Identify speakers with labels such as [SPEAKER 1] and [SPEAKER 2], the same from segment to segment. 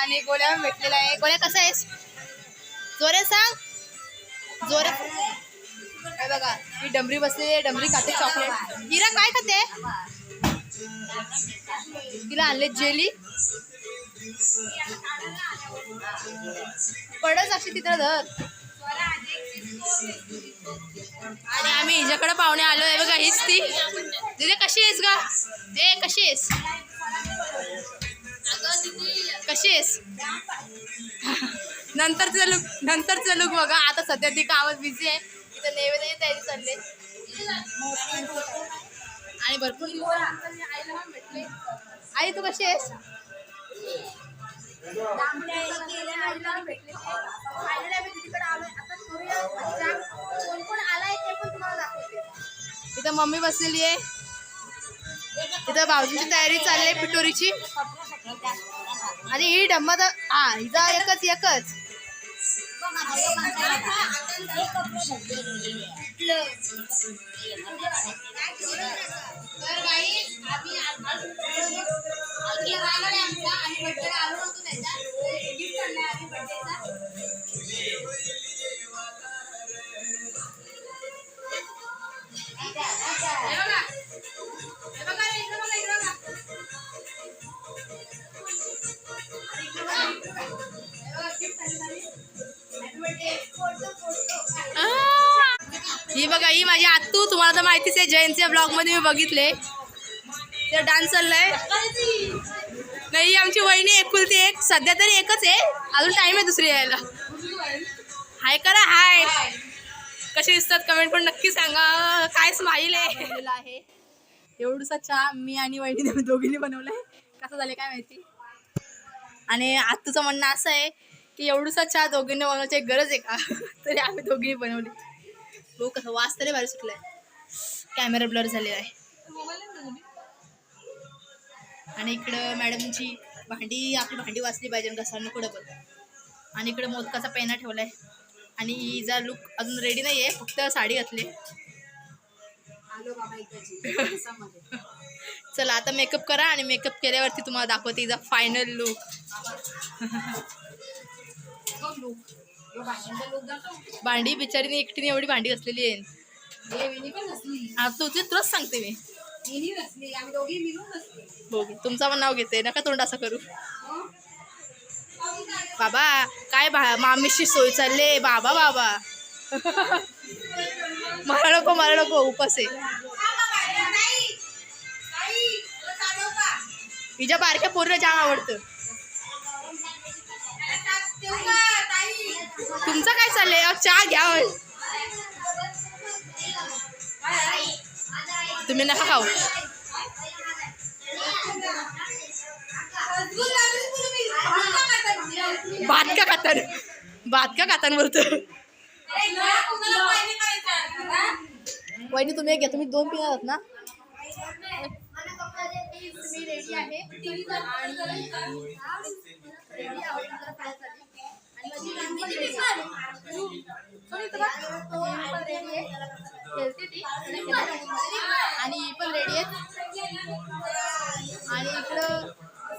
[SPEAKER 1] आणि गोळ्या भेटलेला आहे. गोळ्या कसा आहेस जोरे सांग. जोरे. बघा ही डमरी बसलेली आहे. डमरी खाते चॉकलेट हिरा काय खाते? तिला आणले जेली पडच अशी तिथं धर. आणि आम्ही हिच्याकडे पाहुणे आलो आहे. बघा हीच ती. तिथे कशी आहेस का ते कशी आहेस? कशी आहेस? नंतरचं लुक नंतरचं लुक बघा. आता सध्या ती कामात बिझी आहे. तिथं नैवेद्य तयारी चालले आणि भरपूर आईला भेटले आई तू कशी आहेस? इथं मम्मी बसलेली आहे. इथं भाऊजींची तयारी चालली आहे पिटोरीची आणि ही डम्मा तर हा हिचा एकच एकच. तर आम्ही बघा ही माझी आत्तू. तुम्हाला तर माहितीच आहे जयंतच्या ब्लॉगमध्ये मी बघितले. तर डान्स चाललाय. नाही आमची वहिनी एकुलती एक. सध्या तरी एकच आहे. अजून टाईम आहे दुसरी यायला. हाय करा हाय कसे दिसतात कमेंट पण नक्की सांगा. काय स्माईल आहे. एवढूसा चहा मी आणि वहिनी दोघींनी बनवलाय. कसं झालं काय माहिती? आणि आत्तूचं म्हणणं असं आहे की एवढूसा चहा दोघींनी बनवायची एक गरज आहे का? तरी आम्ही दोघींनी बनवली. हो कसं वास तरी भारी सुटलाय. कॅमेरा ब्लर झालेला आहे. आणि इकडं मॅडमची भांडी आपली भांडी वाचली पाहिजे घसा नको डबल आणि इकडे मोदकाचा पेना ठेवलाय. आणि हिचा लुक अजून रेडी नाही आहे फक्त साडी घातली चला आता मेकअप करा आणि मेकअप केल्यावरती तुम्हाला दाखवते हिचा फायनल लुक भांडी बिचारीने एकटीने एवढी भांडी घासलेली आहे आता तुझी तुलाच सांगते मी. बघू तुमचं पण नाव घेते नका तोंड असं करू. बाबा काय बा मामीशी सोय चालले बाबा बाबा. मला नको मला नको उपास आहे. हिच्या बारक्या पूर्ण जाम आवडतं. तुमचं काय चाललंय? चहा घ्या तुम्ही नका खाऊ. भात का खातान? भात का खातान बोलतो वहिनी तुम्ही एक घ्या. तुम्ही दोन पिणार आहात ना? रेडी आहे आणि ही पण रेडी आहेत. आणि इकडं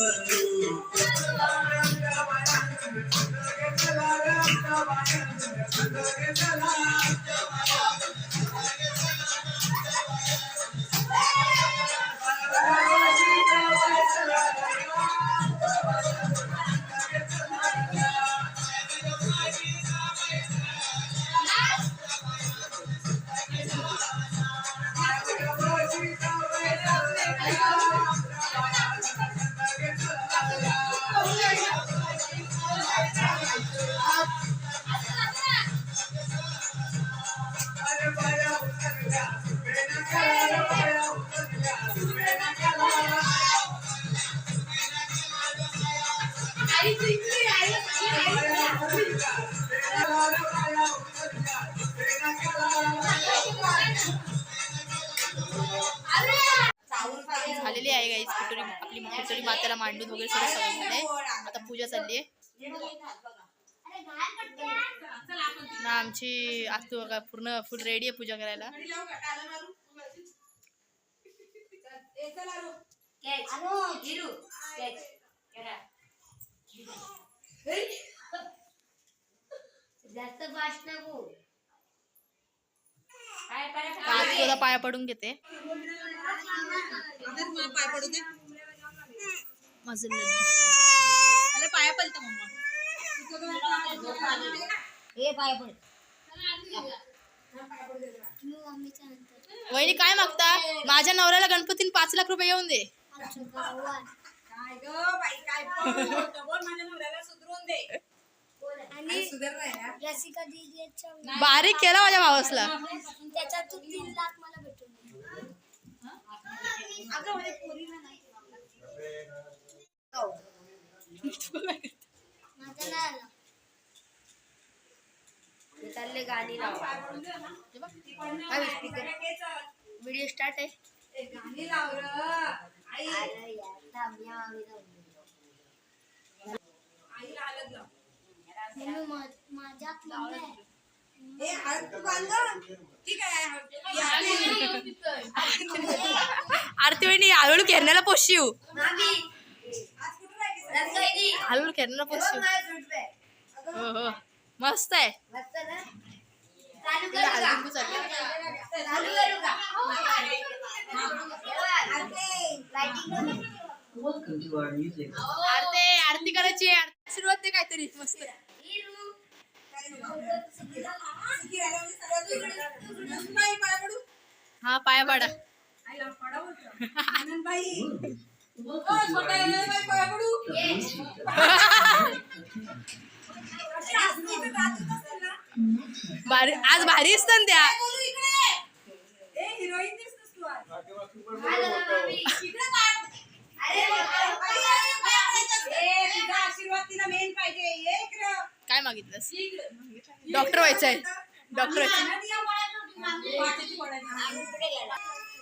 [SPEAKER 1] Uh -huh. मांडून वगैरे सगळं सगळं झालंय आता पूजा चालली आहे. ना आमची आतू बघा पूर्ण फुल रेडी आहे पूजा करायला.
[SPEAKER 2] जास्त नको
[SPEAKER 1] आतू आता पाया पडून घेते. माझं. पाया पडतं मम्मा.
[SPEAKER 2] हे पाय पड.
[SPEAKER 1] वहिनी काय मागता? माझ्या नवऱ्याला गणपतीने पाच लाख रुपये येऊन दे.
[SPEAKER 3] काय ग बाई काय पण बोलतो? बोल माझ्या नवऱ्याला सुधरून दे
[SPEAKER 2] आणि
[SPEAKER 3] सुधर नाही ना
[SPEAKER 2] रसिका दीदीच्या
[SPEAKER 1] बारीक केला माझ्या भावासला.
[SPEAKER 2] त्याच्यातून तीन लाख मला भेटून गेले.
[SPEAKER 3] अगं म्हणजे पोरीला नाही
[SPEAKER 2] माझा नाही आला मी चालले गाणी लावा
[SPEAKER 1] व्हिडिओ स्टार्ट आहे
[SPEAKER 3] ए, गाणी लाव र आई
[SPEAKER 2] अरे यार, थांब, या आम्ही जाऊन येतो.
[SPEAKER 3] आईला हलत
[SPEAKER 2] माझ्या मम्मी आहे.
[SPEAKER 3] ए हळद तू बांध. ठीक आहे हळद. या,
[SPEAKER 1] आरती वहिनी हळूहळू खेळण्याला पोशिव. हळूहळू खेळण्याला पोशिव. हो हो. मस्त आहे. आरती आरती करायची सुरुवात ते काहीतरी. मस्त. हा पाया पाडा. भारी आज भारी असतं त्या.
[SPEAKER 3] काय बोलू इकडे ए हिरोईन दिसतोस तू आज.
[SPEAKER 2] आलं ना मामी?
[SPEAKER 3] इकडे पाय पड.
[SPEAKER 2] अरे बाबा,
[SPEAKER 3] पाय पड, पाय पडायचं. ए, तुझा आशीर्वाद तिला मेन पाहिजे. ये इकडं.
[SPEAKER 1] काय मागितलंस?
[SPEAKER 3] ये इकडं.
[SPEAKER 1] डॉक्टर व्हायचंय डॉक्टर.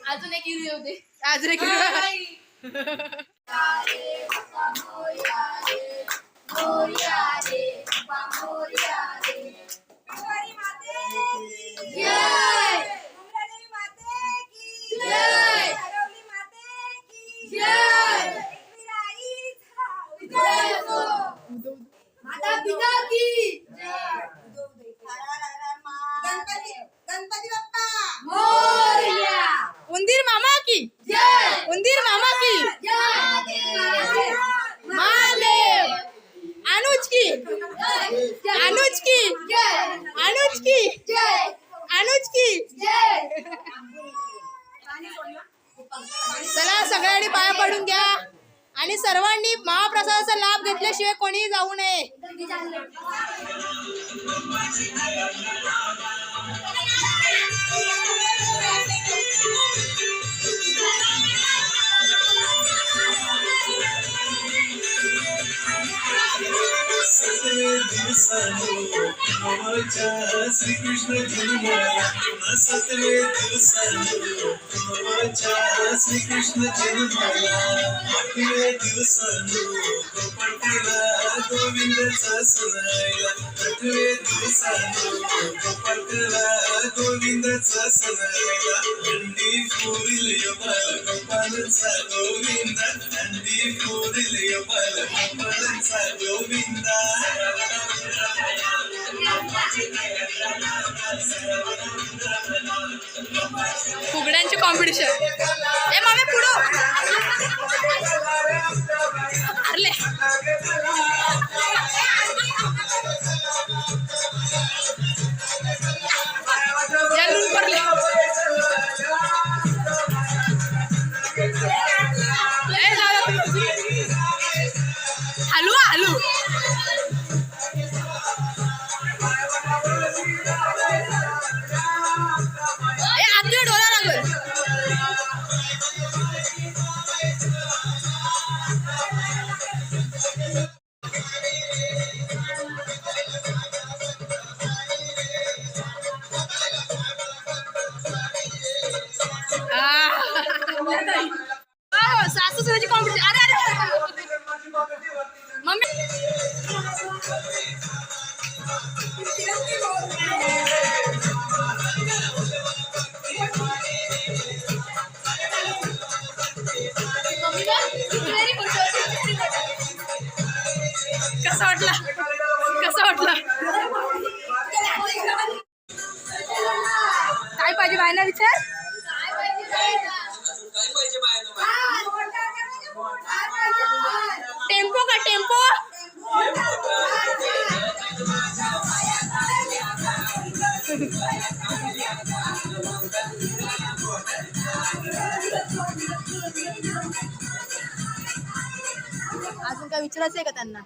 [SPEAKER 1] अजून एक हिरो होते अजून एक हिरो. 给
[SPEAKER 2] 我
[SPEAKER 1] 一毛
[SPEAKER 2] 钱
[SPEAKER 1] चला सगळ्यांनी पाया पडून घ्या. आणि सर्वांनी महाप्रसादाचा लाभ घेतल्याशिवाय कोणीही जाऊ नये.
[SPEAKER 4] सतवे दिवसानो श्रीकृष्ण जन्माला सतवे दिवसानो. नवाच्या श्रीकृष्ण जन्माला आठवे दिवसानो. गोपाळ केला सणायला आठवे दिवसानो गोपाळ गोविंदचा सणायला अंडी फोरिल यमाला गोपाळाचा गोविंदा अंडी फोरिल यमाला गोपाळाचा गोविंदा
[SPEAKER 1] फुगड्यांची कॉम्पिटिशन ए मामे पुढं. अरले विचारायचं आहे का त्यांना?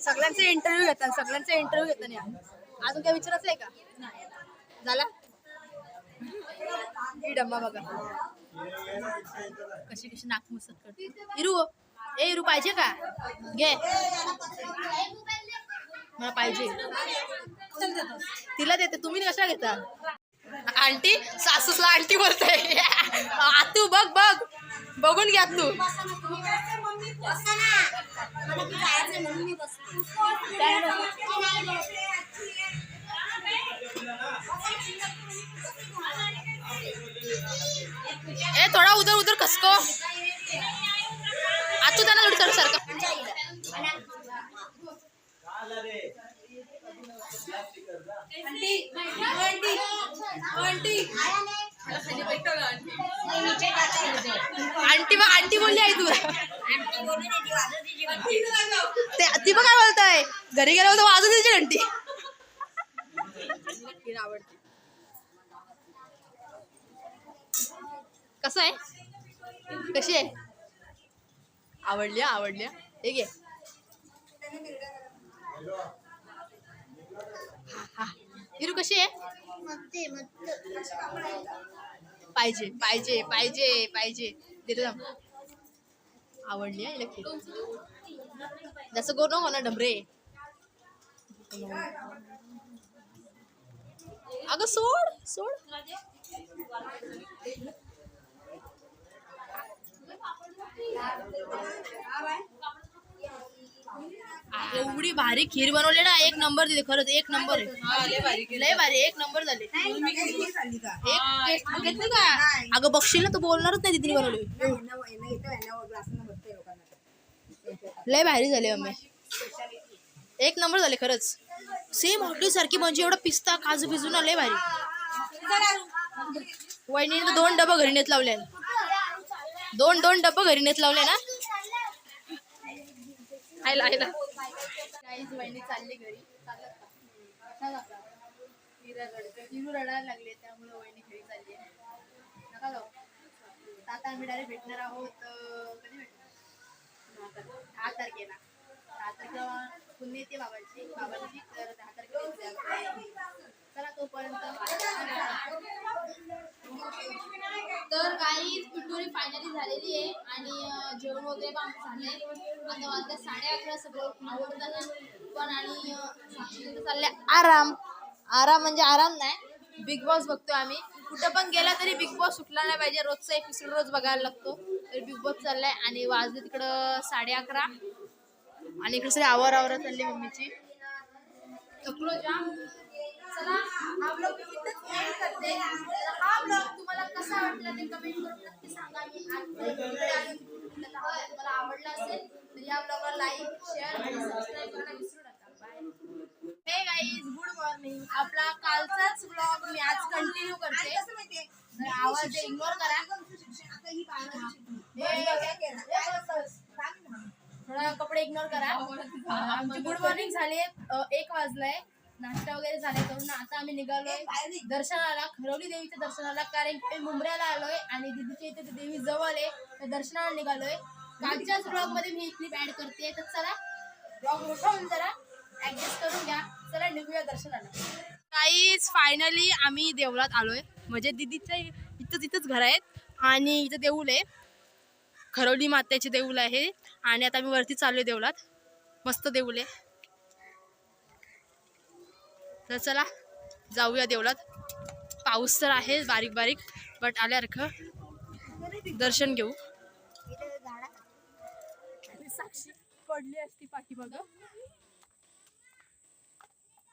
[SPEAKER 1] सगळ्यांचे इंटरव्ह्यू घेतात सगळ्यांचे इंटरव्ह्यू घेतात या. अजून काय विचारायचं आहे का? झाला? ही डब्बा बघा. कशी कशी नाक मुसत करते. इरू हो. ए इरू पाहिजे का? घे. मला पाहिजे. तिला देते. तुम्ही कशा घेता? आंटी सासूसला आंटी बोलते आतू बघ बघ. बघून घ्या तू. ए थोडा उधर उधर खसको आतू त्यांना थोडी सर सारखं. आंटी. बघ आंटी बोलली आहे तू. ते बघ काय बोलताय. घरी गेल्यावर तर वाजू द्यायची घंटी तिला आवडते कसं आहे? कशी आहे? आवडल्या आवडल्या. हे घे. हा, हा. हिरू कशी आहे? पाहिजे पाहिजे पाहिजे पाहिजे. देतो आवडली आहे इलेक्ट्रिक. जसं करू नको ना डबरे अगं सोड सोड. एवढी भारी खीर बनवली ना एक नंबर दिले खरंच एक नंबर आहे. लय भारी एक नंबर झाले. एक टेस्ट घेतली का? अगं बघशील ना तू बोलणारच नाही तिथे बनवली लय भारी झाले मम्मी. एक नंबर झाले खरंच. सेम हॉटेल सारखी म्हणजे एवढा पिस्ता काजू बिजू ना लय भारी. वहिनीने तर दोन डबं घरी नेत लावले. दोन दोन डबं घरी नेत लावले ना? आयला आयला. काहीच वहिनी चालली घरी. चालत हिरू रडायला लागले त्यामुळे वहिनी घरी चालली नका जाऊ. आता आम्ही डायरेक्ट भेटणार आहोत कधी भेटणार? दहा तारखेला. दहा तारखेला पुण्य येते बाबांची. बाबांची तर दहा तारखेला चला तोपर्यंत. तर काही पिटोरी फायनली झालेली आहे आणि जेवण वगैरे पण झाले आता वाजता साडे अकरा सगळं आवडताना पण आणि चालले चाललंय आराम. आराम म्हणजे आराम नाही बिग बॉस बघतोय आम्ही. कुठं पण गेला तरी बिग बॉस सुटला नाही पाहिजे. रोजचा एपिसोड रोज बघायला लागतो. तर बिग बॉस चाललाय आणि वाजले तिकडं साडे अकरा. आणि इकडे सगळी आवर आवर चालली मम्मीची. थकलो जाम चला हा ब्लॉग करते. तर हा ब्लॉग तुम्हाला कसा वाटला ते कमेंट करून नक्की सांगा. आले तुम्हाला आवडला असेल तर या ब्लॉगला लाईक शेअर आणि सबस्क्राईब करायला विसरू नका. बाय हे गाईज गुड मॉर्निंग आपला कालचाच ब्लॉग मी आज कंटिन्यू करते. आवाज इग्नोर करा. थोडा कपडे इग्नोर करा. आमची गुड मॉर्निंग झाली. एक वाजलाय. नाश्ता वगैरे झाला करून आता आम्ही निघालोय दर्शनाला खरवली देवीच्या दर्शनाला कारण की मुंबऱ्याला आलोय आणि दिदीच्या इथे देवी जवळ आहे तर दर्शनाला निघालोय. कालच्याच ब्लॉगमध्ये मी क्लिप ऍड करते तर चला. ब्लॉग मोठा होऊन जरा ऍडजस्ट करून घ्या. चला निघूया दर्शनाला. काहीच फायनली आम्ही देवळात आलोय. म्हणजे दिदीच्या इथं तिथंच घर आहेत आणि इथं देऊळ आहे. खरवली मातेचे देऊळ आहे आणि आता आम्ही वरती चाललोय देवळात. मस्त देऊळ आहे. तर चला जाऊया देवळात. पाऊस तर आहे बारीक बारीक बट आल्यासारखं दर्शन घेऊ. साक्षी पडली असती पाठीमाग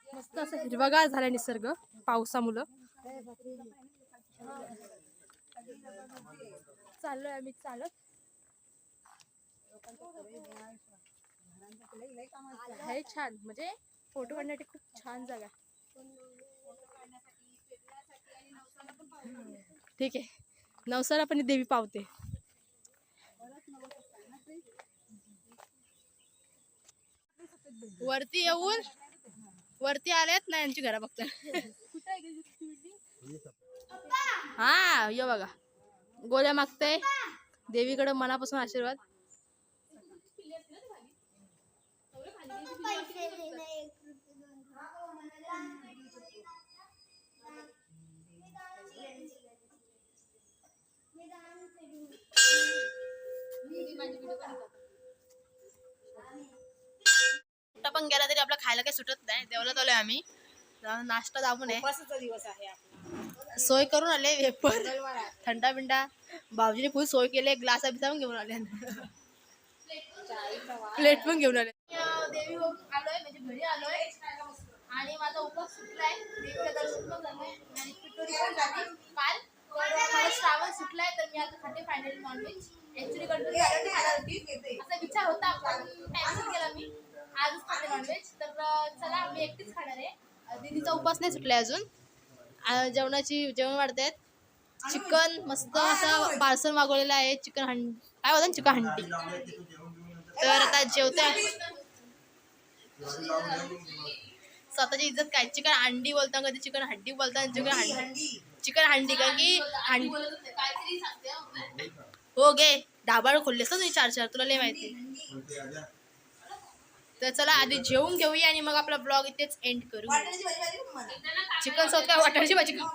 [SPEAKER 1] मस्त असं हिरवागार झाला निसर्ग पावसामुळं. चाललोय आम्ही चालत. हे छान म्हणजे फोटो काढण्यासाठी खूप छान जागा आहे. ठीक आहे. नवसाला पण देवी पावते. वरती येऊन वरती आलेत ना यांची घरा बघता हा ये बघा. गोळ्या मागताय. देवीकडे मनापासून आशीर्वाद. कुठं पण गेला तरी आपला खायला काही सुटत नाही. देवला आलोय आम्ही. नाश्ता दाबून आहे
[SPEAKER 3] उपवासाचा दिवस आहे आपला
[SPEAKER 1] सोय करून आले वेपर थंडा बिंडा. भाऊजीने फुल सोय केले ग्लास बिसा पण घेऊन आले. प्लेट पण घेऊन आले. देवी आलोय म्हणजे घरी आलोय. आणि माझा उपवास सुटलाय. देवीचं दर्शन पण झालंय. आणि पिठोरी पण झाली. काल मला श्रावण सुटलाय तर मी आता खाते फायनली नॉनव्हेज ऍक्च्युली होती असा विचार होता पण कॅन्सल केला मी. आजच खाते नॉनव्हेज तर चला मी एकटीच खाणार आहे. दीदीचा उपवास नाही सुटलाय अजून. जेवणाची जेवण वाढतायत चिकन मस्त असं पार्सल मागवलेलं आहे. चिकन हंड काय बोलतात? चिकन हंडी. तर आता जेवतोय स्वतःची इज्जत काय? चिकन अंडी बोलता कधी चिकन हड्डी बोलता चिकन हंडी. चिकन हंडी कारण की हंडी? हो गे ढाबाळ खोललेस ना तुम्ही चार चार तुला लय माहिती. तर चला आधी जेवून घेऊया आणि मग आपला ब्लॉग इथेच एंड करू चिकन सोबत काय? वाटायची भाजी का?